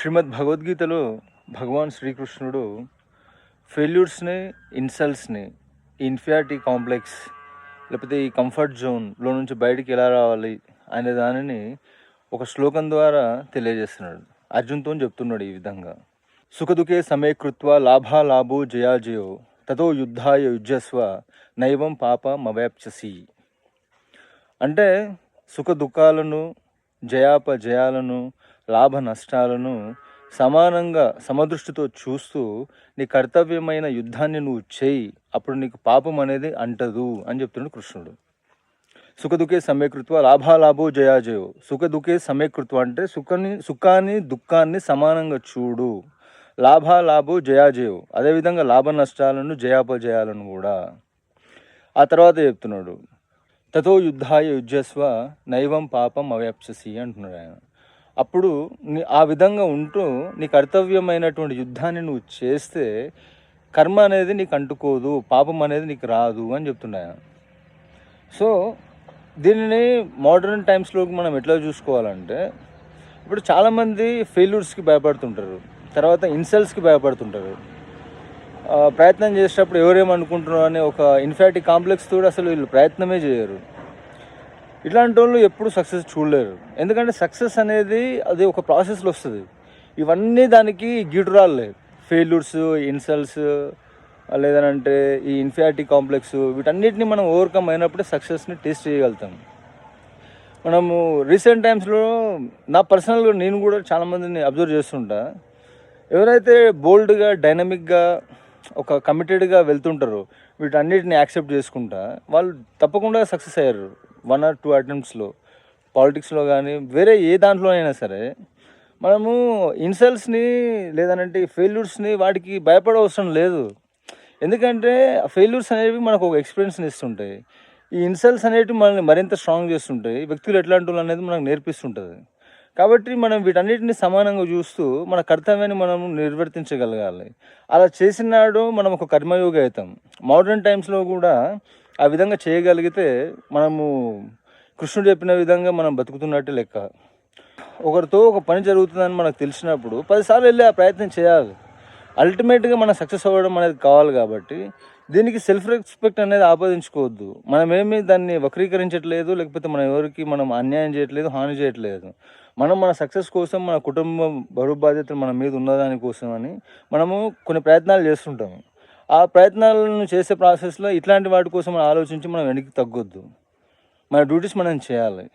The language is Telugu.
శ్రీమద్ భగవద్గీతలో భగవాన్ శ్రీకృష్ణుడు ఫెయిల్యూర్స్ని ఇన్సల్ట్స్ని ఇన్ఫియారిటీ కాంప్లెక్స్ లేకపోతే ఈ కంఫర్ట్ జోన్లో నుంచి బయటికి ఎలా రావాలి అనే దానిని ఒక శ్లోకం ద్వారా తెలియజేస్తున్నాడు. అర్జున్తో చెప్తున్నాడు ఈ విధంగా. సుఖదుఖే సమయకృత్వ లాభాలాభో జయాజయో తతో యుద్ధాయ యుజస్వ నైవం పాప మవాప్చసి అంటే సుఖ దుఃఖాలను జయాపజయాలను లాభ నష్టాలను సమానంగా సమదృష్టితో చూస్తూ నీ కర్తవ్యమైన యుద్ధాన్ని నువ్వు చేయి అప్పుడు నీకు పాపం అనేది అంటదు అని చెప్తున్నాడు కృష్ణుడు. సుఖదుఖే సమయకృత్వ లాభాలాభో జయాజయో. సుఖదుఖే సమయకృత్వ అంటే సుఖాన్ని సుఖాన్ని దుఃఖాన్ని సమానంగా చూడు. లాభాలాభో జయాజయో. అదేవిధంగా లాభ నష్టాలను జయాపజయాలను కూడా. ఆ తర్వాత చెప్తున్నాడు. తతో యుద్ధాయ యుజ్యస్వ నైవం పాపం అవ్యాప్ససి అంటున్నాడు ఆయన. అప్పుడు నీ ఆ విధంగా ఉంటూ నీ కర్తవ్యమైనటువంటి యుద్ధాన్ని నువ్వు చేస్తే కర్మ అనేది నీకు అంటుకోదు పాపం అనేది నీకు రాదు అని చెప్తున్నాయి సో దీనిని మోడర్న్ టైమ్స్లోకి మనం ఎట్లా చూసుకోవాలంటే ఇప్పుడు చాలామంది ఫెయిల్యూర్స్కి భయపడుతుంటారు తర్వాత ఇన్సల్ట్స్కి భయపడుతుంటారు. ప్రయత్నం చేసేటప్పుడు ఎవరేమనుకుంటున్నారు అనే ఒక ఇన్ఫాక్ట్ కాంప్లెక్స్ తోడు అసలు వీళ్ళు ప్రయత్నమే చేయరు. ఇట్లాంటి వాళ్ళు ఎప్పుడు సక్సెస్ చూడలేరు. ఎందుకంటే సక్సెస్ అనేది అది ఒక ప్రాసెస్లో వస్తుంది. ఇవన్నీ దానికి గీటురాలే ఫెయిల్యూర్స్ ఇన్సల్ట్స్ లేదనంటే ఈ ఇన్ఫియారిటీ కాంప్లెక్స్ వీటన్నిటిని మనం ఓవర్కమ్ అయినప్పుడే సక్సెస్ని టేస్ట్ చేయగలుగుతాం. మనము రీసెంట్ టైమ్స్లో నా పర్సనల్గా నేను కూడా చాలామందిని అబ్జర్వ్ చేస్తుంటా. ఎవరైతే బోల్డ్గా డైనమిక్గా ఒక కమిటెడ్గా వెళ్తుంటారో వీటన్నిటిని యాక్సెప్ట్ చేసుకుంటా వాళ్ళు తప్పకుండా సక్సెస్ అయ్యారు. వన్ ఆర్ టూ అటెంప్ట్స్లో పాలిటిక్స్లో కానీ వేరే ఏ దాంట్లో అయినా సరే మనము ఇన్సల్ట్స్ని లేదనంటే ఫెయిల్యూర్స్ని వాటికి భయపడవసరం లేదు. ఎందుకంటే ఫెయిల్యూర్స్ అనేవి మనకు ఒక ఎక్స్పీరియన్స్ని ఇస్తుంటాయి. ఈ ఇన్సల్ట్స్ అనేవి మనల్ని మరింత స్ట్రాంగ్ చేస్తుంటాయి. వ్యక్తులు ఎట్లాంటి వాళ్ళు అనేది మనకు నేర్పిస్తుంటుంది. కాబట్టి మనం వీటన్నిటిని సమానంగా చూస్తూ మన కర్తవ్యాన్ని మనం నిర్వర్తించగలగాలి. అలా చేసినాడు మనం ఒక కర్మయోగి అవుతాం. మోడర్న్ టైమ్స్లో కూడా ఆ విధంగా చేయగలిగితే మనము కృష్ణుడు చెప్పిన విధంగా మనం బతుకుతున్నట్టు లెక్క. ఒకరితో ఒక పని జరుగుతుందని మనకు తెలిసినప్పుడు పదిసార్లు వెళ్ళి ఆ ప్రయత్నం చేయాలి. అల్టిమేట్గా మనం సక్సెస్ అవ్వడం అనేది కావాలి కాబట్టి దీనికి సెల్ఫ్ రెస్పెక్ట్ అనేది ఆపాదించుకోవద్దు. మనమేమి దాన్ని వక్రీకరించట్లేదు లేకపోతే మనం ఎవరికి మనం అన్యాయం చేయట్లేదు హాని చేయట్లేదు. మనం మన సక్సెస్ కోసం మన కుటుంబం బరువు బాధ్యతలు మన మీద ఉన్నదాని కోసం అని మనము కొన్ని ప్రయత్నాలు చేస్తుంటాము. ఆ ప్రయత్నాలను చేసే ప్రాసెస్లో ఇట్లాంటి వాటి కోసం మనం ఆలోచించి మనం వెనక్కి తగ్గొద్దు. మన డ్యూటీస్ మనం చేయాలి.